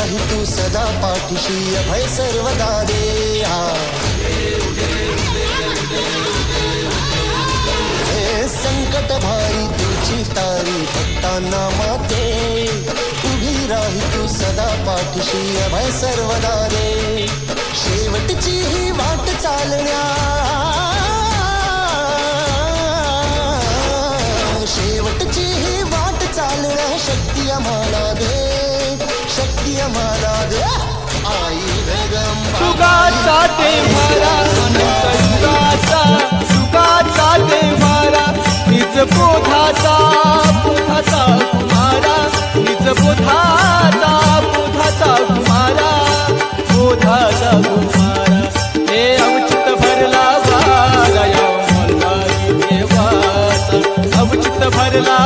राही तू सदा पाठीशी अभय सर्वदा दे हे संकट भारी तुझी तारी भक्तांना माते. उभी राही तू सदा पाठीशी अभय सर्वदा दे. शेवटची ही वाट चालण्या. शेवटची ही वाट चालण्या शक्ती आम्हाला दे. शक्ती आई जगंबा युगाचा देव्हारा अनंत युगाचा युगाचा देव्हारा निज बोधाचा बोधाचा कुमारा निज बोधाचा बोधाचा कुमारा बोधाचा कुमारा हे अवचित भरला वारा या देवाचा. अवचित भरला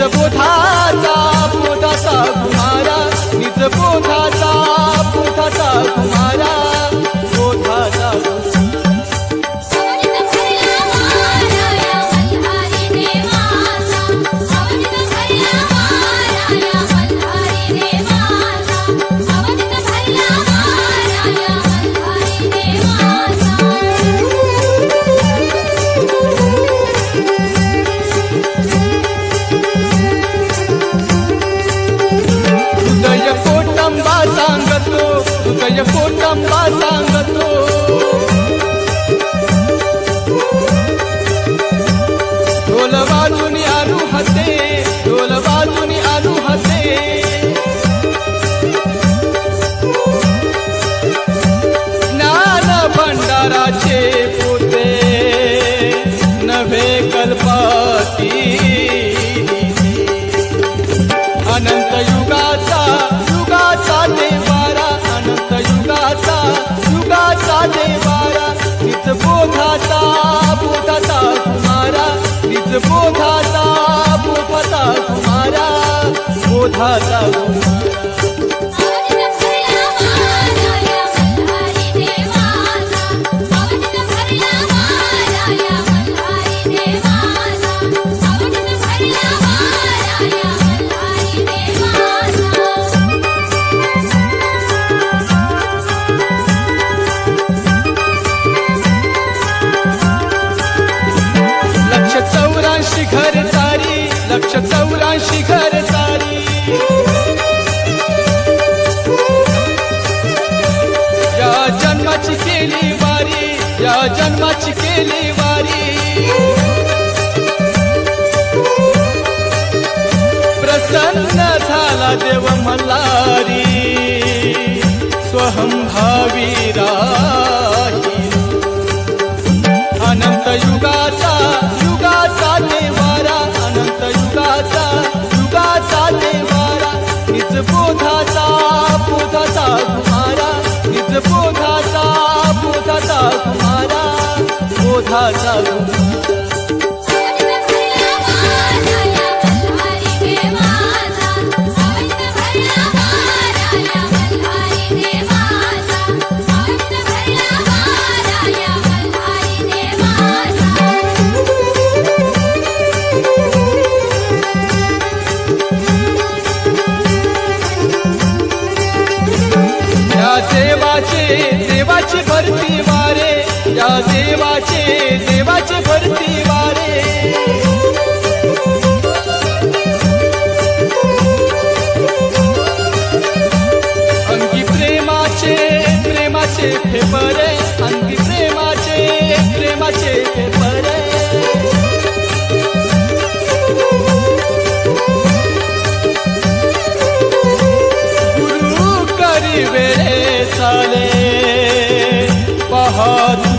निज बोधाचा तुझ्या हृदय कोटंबा सांगतो ढोल बाजून आणू हसे ढोल बाजून आणू हसे ज्ञान भंडाराचे पोते नव्हे कल्पती अनंत युगा निज बोधाचा बोधाचा कुमारा बोधाचा कुमारा जन्माची केली वारी या जन्माची केली वारी. प्रसन्न झाला देव मल्हारी स्वहंभावी देवाचे देवाचे भरती वारे. फेपरे अंगी प्रेमाचे प्रेमाचे फेपरे गुरु करी वेळे चाले. पहाड